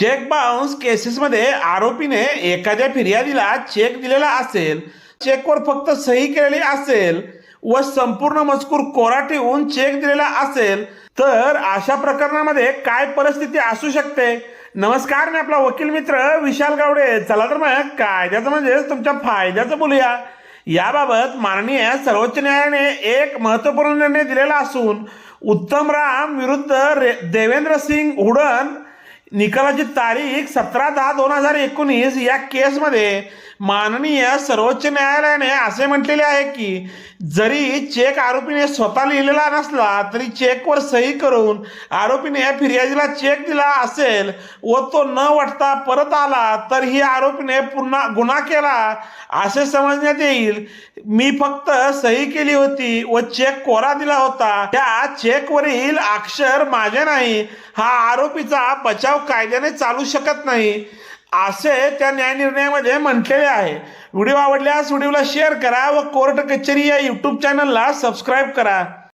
Check bounce केसेसमध्ये आरोपीने एखाद्या फिर्यादीला चेक दिलेला असेल चेकवर फक्त सही केलेली असेल व संपूर्ण मजकूर कोरा ठेवून चेक दिलेला असेल तर अशा प्रकरणामध्ये काय परिस्थिती असू शकते? नमस्कार मी आपला वकील मित्र विशाल गावडे. चला तर मग कायद्याचं म्हणजेच तुमच्या फायद्याचं बोलूया. याबाबत माननीय सर्वोच्च न्यायालयाने एक महत्त्वपूर्ण निर्णय दिलेला असून उत्तम राम विरुद्ध रे देवेंद्र सिंग हुडन निकालाची तारीख सतरा दहा दोन हजार एकोणीस या केसमध्ये माननीय सर्वोच्च न्यायालयाने असे म्हटलेले आहे की जरी चेक आरोपीने स्वतः लिहिलेला नसला तरी चेकवर सही करून आरोपीने फिर्यादीला चेक दिला असेल व तो न वाटता परत आला तर ही आरोपीने पुन्हा गुन्हा केला असे समजण्यात येईल. मी फक्त सही केली होती व चेक कोरा दिला होता. त्या चेकवरील अक्षर माझे नाही. हा आरोपीचा बचाव कायद्याने चालू शकत नाही. असे त्या न्याय निर्णयामध्ये म्हटलेले आहे. व्हिडिओ आवडल्यास व्हिडिओला शेअर करा व कोर्ट कचेरी या यूट्यूब चॅनलला सबस्क्राईब करा.